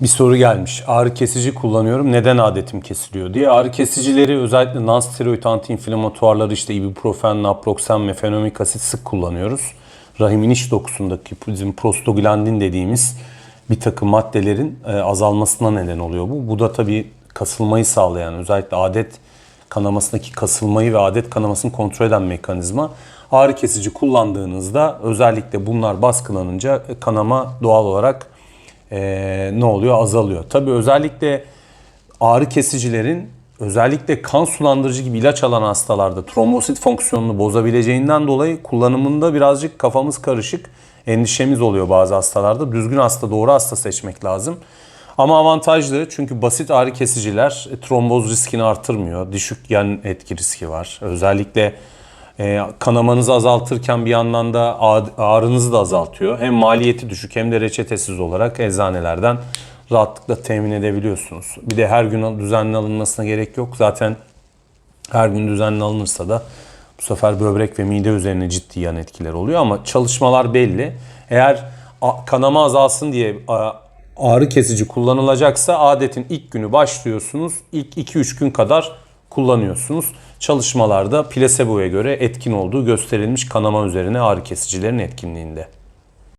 Bir soru gelmiş. Ağrı kesici kullanıyorum. Neden adetim kesiliyor diye. Ağrı kesicileri özellikle non-steroid anti-inflamatuarları işte ibuprofen, naproxen, mefenomik asit sık kullanıyoruz. Rahimin iç dokusundaki bizim prostaglandin dediğimiz bir takım maddelerin e, azalmasına neden oluyor bu. Bu da tabii kasılmayı sağlayan özellikle adet kanamasındaki kasılmayı ve adet kanamasını kontrol eden mekanizma. Ağrı kesici kullandığınızda özellikle bunlar baskılanınca e, kanama doğal olarak e, ne oluyor? Azalıyor. Tabii özellikle ağrı kesicilerin özellikle kan sulandırıcı gibi ilaç alan hastalarda trombosit fonksiyonunu bozabileceğinden dolayı kullanımında birazcık kafamız karışık. Endişemiz oluyor bazı hastalarda. Düzgün hasta, doğru hasta seçmek lazım. Ama avantajlı çünkü basit ağrı kesiciler e, tromboz riskini artırmıyor. Düşük yan etki riski var. Özellikle e, kanamanızı azaltırken bir yandan da ağ- ağrınızı da azaltıyor. Hem maliyeti düşük hem de reçetesiz olarak eczanelerden rahatlıkla temin edebiliyorsunuz. Bir de her gün düzenli alınmasına gerek yok. Zaten her gün düzenli alınırsa da bu sefer böbrek ve mide üzerine ciddi yan etkiler oluyor ama çalışmalar belli. Eğer kanama azalsın diye ağrı kesici kullanılacaksa adetin ilk günü başlıyorsunuz. İlk 2-3 gün kadar kullanıyorsunuz. Çalışmalarda plaseboya göre etkin olduğu gösterilmiş kanama üzerine ağrı kesicilerin etkinliğinde.